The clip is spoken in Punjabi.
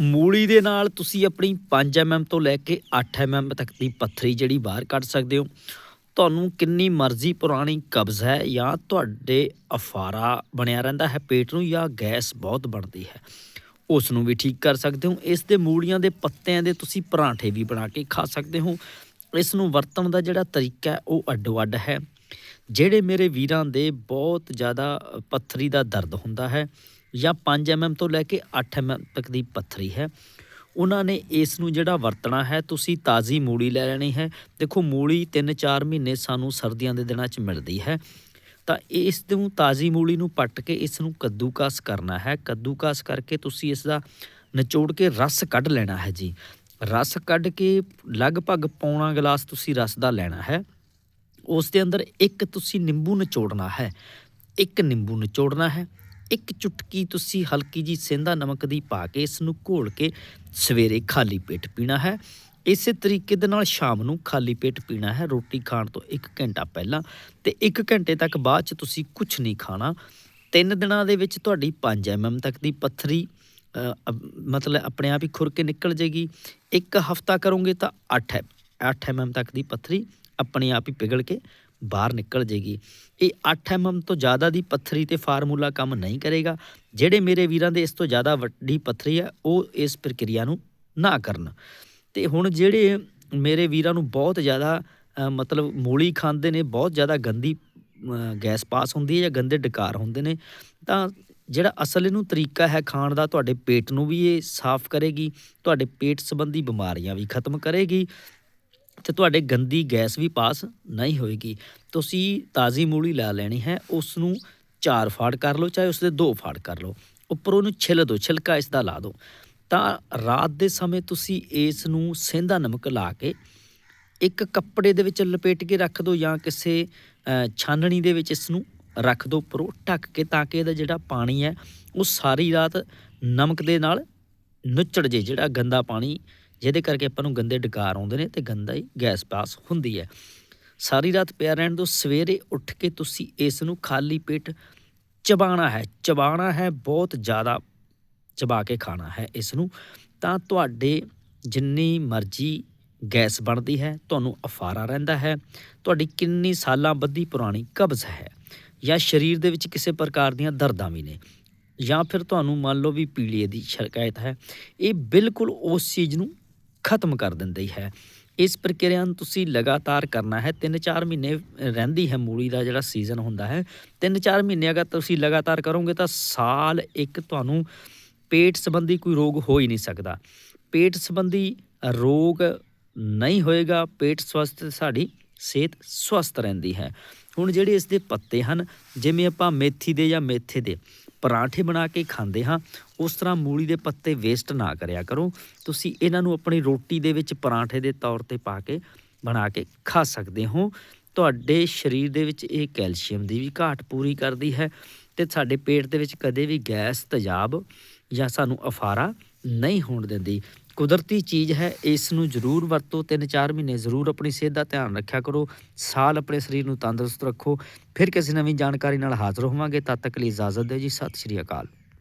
ਮੂਲੀ ਦੇ ਨਾਲ ਤੁਸੀਂ ਆਪਣੀ 5 ਐਮਐਮ ਤੋਂ ਲੈ ਕੇ 8 ਐਮਐਮ ਤੱਕ ਦੀ ਪੱਥਰੀ ਜਿਹੜੀ ਬਾਹਰ ਕੱਢ ਸਕਦੇ ਹੋ। ਤੁਹਾਨੂੰ ਕਿੰਨੀ ਮਰਜ਼ੀ ਪੁਰਾਣੀ ਕਬਜ਼ ਹੈ ਜਾਂ ਤੁਹਾਡੇ ਅਫਾਰਾ ਬਣਿਆ ਰਹਿੰਦਾ ਹੈ, ਪੇਟ ਨੂੰ ਜਾਂ ਗੈਸ ਬਹੁਤ ਬਣਦੀ ਹੈ। ਉਸ ਨੂੰ ਵੀ ਠੀਕ ਕਰ ਸਕਦੇ ਹੋ। ਇਸ ਦੇ ਮੂਲੀਆਂ ਦੇ ਪੱਤਿਆਂ ਦੇ ਤੁਸੀਂ ਪਰਾਂਠੇ ਵੀ ਬਣਾ ਕੇ ਖਾ ਸਕਦੇ ਹੋ। ਇਸ ਨੂੰ ਵਰਤਣ ਦਾ ਜਿਹੜਾ ਤਰੀਕਾ ਉਹ ਅੱਡੋ ਅੱਡ ਹੈ। ਜਿਹੜੇ ਮੇਰੇ ਵੀਰਾਂ ਦੇ ਬਹੁਤ ਜ਼ਿਆਦਾ ਪੱਥਰੀ ਦਾ ਦਰਦ ਹੁੰਦਾ ਹੈ ਜਾਂ 5 ਐਮਐਮ ਤੋਂ ਲੈ ਕੇ 8 ਐਮਐਮ ਤੱਕ ਦੀ ਪੱਥਰੀ ਹੈ। ਉਹਨਾਂ ਨੇ ਇਸ ਨੂੰ ਜਿਹੜਾ ਵਰਤਣਾ ਹੈ, ਤੁਸੀਂ ਤਾਜ਼ੀ ਮੂਲੀ ਲੈ ਲੈਣੀ ਹੈ। ਦੇਖੋ, ਮੂਲੀ 3-4 ਮਹੀਨੇ ਸਾਨੂੰ ਸਰਦੀਆਂ ਦੇ ਦਿਨਾਂ 'ਚ ਮਿਲਦੀ ਹੈ। ਤਾਂ ਇਸ ਨੂੰ ਤਾਜ਼ੀ ਮੂਲੀ ਨੂੰ ਪੱਟ ਕੇ ਇਸ ਨੂੰ ਕੱਦੂਕਸ ਕਰਨਾ ਹੈ। ਕੱਦੂਕਸ ਕਰਕੇ ਤੁਸੀਂ ਇਸ ਦਾ ਨਿਚੋੜ ਕੇ ਰਸ ਕੱਢ ਲੈਣਾ ਹੈ ਜੀ। ਰਸ ਕੱਢ ਕੇ ਲਗਭਗ ਪੌਣਾ ਗਲਾਸ ਤੁਸੀਂ ਰਸ ਦਾ ਲੈਣਾ ਹੈ। ਉਸ ਦੇ ਅੰਦਰ ਇੱਕ ਤੁਸੀਂ ਨਿੰਬੂ ਨਿਚੋੜਨਾ ਹੈ। ਇੱਕ ਨਿੰਬੂ ਨਿਚੋੜਨਾ ਹੈ। ਇੱਕ ਚੁਟਕੀ ਤੁਸੀਂ ਹਲਕੀ ਜੀ ਸੇਂਦਾ ਨਮਕ ਦੀ ਪਾ ਕੇ ਇਸ ਨੂੰ ਘੋਲ ਕੇ ਸਵੇਰੇ ਖਾਲੀ ਪੇਟ ਪੀਣਾ ਹੈ। ਇਸੇ ਤਰੀਕੇ ਦੇ ਨਾਲ ਸ਼ਾਮ ਨੂੰ ਖਾਲੀ ਪੇਟ ਪੀਣਾ ਹੈ, ਰੋਟੀ ਖਾਣ ਤੋਂ 1 ਘੰਟਾ ਪਹਿਲਾਂ ਤੇ 1 ਘੰਟੇ ਤੱਕ ਬਾਅਦ ਚ ਤੁਸੀਂ ਕੁਝ ਨਹੀਂ ਖਾਣਾ। ਤਿੰਨ ਦਿਨਾਂ ਦੇ ਵਿੱਚ ਤੁਹਾਡੀ 5 ਐਮਐਮ ਤੱਕ ਦੀ ਪੱਥਰੀ ਮਤਲਬ ਆਪਣੇ ਆਪ ਹੀ ਖੁਰ ਕੇ ਨਿਕਲ ਜੇਗੀ। ਇੱਕ ਹਫਤਾ ਕਰੋਗੇ ਤਾਂ 8 8 ਐਮਐਮ ਤੱਕ ਦੀ ਪੱਥਰੀ ਆਪਣੇ ਆਪ ਹੀ ਪਿਘਲ ਕੇ ਬਾਹਰ ਨਿਕਲ ਜੇਗੀ। ਇਹ 8 ਐਮਐਮ ਤੋਂ ਜ਼ਿਆਦਾ ਦੀ ਪੱਥਰੀ ਤੇ ਫਾਰਮੂਲਾ ਕੰਮ ਨਹੀਂ ਕਰੇਗਾ। ਜਿਹੜੇ ਮੇਰੇ ਵੀਰਾਂ ਦੇ ਇਸ ਤੋਂ ਜ਼ਿਆਦਾ ਵੱਡੀ ਪੱਥਰੀ ਹੈ, ਉਹ ਇਸ ਪ੍ਰਕਿਰਿਆ ਨੂੰ ਨਾ ਕਰਨ। ਤੇ ਹੁਣ ਜਿਹੜੇ ਮੇਰੇ ਵੀਰਾਂ ਨੂੰ ਬਹੁਤ ਜ਼ਿਆਦਾ ਮਤਲਬ ਮੂਲੀ ਖਾਂਦੇ ਨੇ, ਬਹੁਤ ਜ਼ਿਆਦਾ ਗੰਦੀ ਗੈਸ ਪਾਸ ਹੁੰਦੀ ਹੈ ਜਾਂ ਗੰਦੇ ਡਕਾਰ ਹੁੰਦੇ ਨੇ, ਤਾਂ ਜਿਹੜਾ ਅਸਲ ਇਹਨੂੰ ਤਰੀਕਾ ਹੈ ਖਾਣ ਦਾ, ਤੁਹਾਡੇ ਪੇਟ ਨੂੰ ਵੀ ਇਹ ਸਾਫ਼ ਕਰੇਗੀ, ਤੁਹਾਡੇ ਪੇਟ ਸੰਬੰਧੀ ਬਿਮਾਰੀਆਂ ਵੀ ਖਤਮ ਕਰੇਗੀ ਤੇ ਤੁਹਾਡੇ ਗੰਦੀ ਗੈਸ ਵੀ ਪਾਸ ਨਹੀਂ ਹੋਏਗੀ। ਤੁਸੀਂ ਤਾਜ਼ੀ ਮੂਲੀ ਲਾ ਲੈਣੀ ਹੈ ਉਸ ਨੂੰ ਚਾਰ ਫਾੜ ਕਰ ਲਓ, ਚਾਹੇ ਉਸ ਦੇ ਦੋ ਫਾੜ ਕਰ ਲਓ। ਉੱਪਰੋਂ ਉਹਨੂੰ ਛਿੱਲ ਦਿਓ, ਛਿਲਕਾ ਇਸ ਦਾ ਲਾ ਦਿਓ। ਤਾਂ ਰਾਤ ਦੇ ਸਮੇਂ ਤੁਸੀਂ ਇਸ ਨੂੰ ਸੇਂਦਾ ਨਮਕ ਲਾ ਕੇ ਇੱਕ ਕੱਪੜੇ ਦੇ ਵਿੱਚ ਲਪੇਟ ਕੇ ਰੱਖ ਦਿਓ ਜਾਂ ਕਿਸੇ ਛਾਨਣੀ ਦੇ ਵਿੱਚ ਇਸ ਨੂੰ ਰੱਖ ਦਿਓ ਉੱਪਰੋਂ, ਢੱਕ ਕੇ ਤਾਂ ਕਿ ਇਹਦਾ ਜਿਹੜਾ ਪਾਣੀ ਹੈ, ਉਹ ਸਾਰੀ ਰਾਤ ਨਮਕ ਦੇ ਨਾਲ ਨੁੱਚੜ ਜੇ, ਜਿਹੜਾ ਗੰਦਾ ਪਾਣੀ ਜਿਹਦੇ ਕਰਕੇ ਆਪਾਂ ਨੂੰ ਗੰਦੇ ਡਕਾਰ ਆਉਂਦੇ ਨੇ ਤੇ ਗੰਦਾ ਹੀ ਗੈਸ ਪਾਸ ਹੁੰਦੀ ਹੈ। ਸਾਰੀ ਰਾਤ ਪਿਆ ਰਹਿਣ ਤੋਂ ਸਵੇਰੇ ਉੱਠ ਕੇ ਤੁਸੀਂ ਇਸ ਨੂੰ ਖਾਲੀ ਪੇਟ ਚਬਾਣਾ ਹੈ। ਚਬਾਣਾ ਹੈ, ਬਹੁਤ ਜ਼ਿਆਦਾ ਚਬਾ ਕੇ ਖਾਣਾ ਹੈ ਇਸ ਨੂੰ। ਤਾਂ ਤੁਹਾਡੇ ਜਿੰਨੀ ਮਰਜ਼ੀ ਗੈਸ ਬਣਦੀ ਹੈ, ਤੁਹਾਨੂੰ ਅਫਾਰਾ ਰਹਿੰਦਾ ਹੈ। ਤੁਹਾਡੀ ਕਿੰਨੀ ਸਾਲਾਂ ਬੱਧੀ ਪੁਰਾਣੀ ਕਬਜ਼ ਹੈ ਜਾਂ ਸਰੀਰ ਦੇ ਵਿੱਚ ਕਿਸੇ ਪ੍ਰਕਾਰ ਦੀਆਂ ਦਰਦਾਂ ਵੀ ਨੇ ਜਾਂ ਫਿਰ ਤੁਹਾਨੂੰ ਮੰਨ ਲਓ ਵੀ ਪੀਲੀਏ ਦੀ ਸ਼ਿਕਾਇਤ ਹੈ। ਇਹ ਬਿਲਕੁਲ ਉਸ ਚੀਜ਼ ਨੂੰ ਖਤਮ ਕਰ ਦਿੰਦੀ ਹੈ। ਇਸ ਪ੍ਰਕਿਰਿਆ ਨੂੰ ਤੁਸੀਂ ਲਗਾਤਾਰ ਕਰਨਾ ਹੈ। 3-4 ਮਹੀਨੇ ਰਹਿੰਦੀ ਹੈ ਮੂਲੀ ਦਾ ਜਿਹੜਾ ਸੀਜ਼ਨ ਹੁੰਦਾ ਹੈ। 3-4 ਮਹੀਨੇ ਅਗਰ ਤੁਸੀਂ ਲਗਾਤਾਰ ਕਰੋਗੇ ਤਾਂ ਸਾਲ ਇੱਕ ਤੁਹਾਨੂੰ ਪੇਟ ਸੰਬੰਧੀ ਕੋਈ ਰੋਗ ਹੋ ਹੀ ਨਹੀਂ ਸਕਦਾ। ਪੇਟ ਸੰਬੰਧੀ ਰੋਗ ਨਹੀਂ ਹੋਏਗਾ। ਪੇਟ ਸਵਸਥ ਸਾਡੀ ਸਿਹਤ ਸਵਸਥ ਰਹਿੰਦੀ ਹੈ। ਹੁਣ ਜਿਹੜੇ ਇਸ ਦੇ ਪੱਤੇ ਹਨ, ਜਿਵੇਂ ਆਪਾਂ ਮੇਥੀ ਦੇ ਜਾਂ ਮੇਥੇ ਦੇ ਪਰਾਂਠੇ ਬਣਾ ਕੇ ਖਾਂਦੇ ਹਾਂ, ਉਸ ਤਰ੍ਹਾਂ ਮੂਲੀ ਦੇ ਪੱਤੇ ਵੇਸਟ ਨਾ ਕਰਿਆ ਕਰੋ। ਤੁਸੀਂ ਇਹਨਾਂ ਨੂੰ ਆਪਣੀ ਰੋਟੀ ਦੇ ਵਿੱਚ ਪਰਾਂਠੇ ਦੇ ਤੌਰ ਤੇ ਪਾ ਕੇ ਬਣਾ ਕੇ ਖਾ ਸਕਦੇ ਹੋ। ਤੁਹਾਡੇ ਸਰੀਰ ਦੇ ਵਿੱਚ ਇਹ ਕੈਲਸ਼ੀਅਮ ਦੀ ਵੀ ਘਾਟ ਪੂਰੀ ਕਰਦੀ ਹੈ ਤੇ ਸਾਡੇ ਪੇਟ ਦੇ ਵਿੱਚ ਕਦੇ ਵੀ ਗੈਸ ਤੇਜ਼ਾਬ ਜਾਂ ਸਾਨੂੰ ਅਫਾਰਾ ਨਹੀਂ ਹੋਣ ਦਿੰਦੀ। ਕੁਦਰਤੀ ਚੀਜ਼ ਹੈ, ਇਸ ਨੂੰ ਜ਼ਰੂਰ ਵਰਤੋ। 3-4 ਮਹੀਨੇ ਜ਼ਰੂਰ ਆਪਣੀ ਸਿਹਤ ਦਾ ਧਿਆਨ ਰੱਖਿਆ ਕਰੋ। ਸਾਲ ਆਪਣੇ ਸਰੀਰ ਨੂੰ ਤੰਦਰੁਸਤ ਰੱਖੋ। ਫਿਰ ਕਿਸੇ ਨਵੀਂ ਜਾਣਕਾਰੀ ਨਾਲ ਹਾਜ਼ਰ ਹੋਵਾਂਗੇ। ਤਦ ਤੱਕ ਲਈ ਇਜਾਜ਼ਤ ਦਿਓ ਜੀ। ਸਤਿ ਸ਼੍ਰੀ ਅਕਾਲ।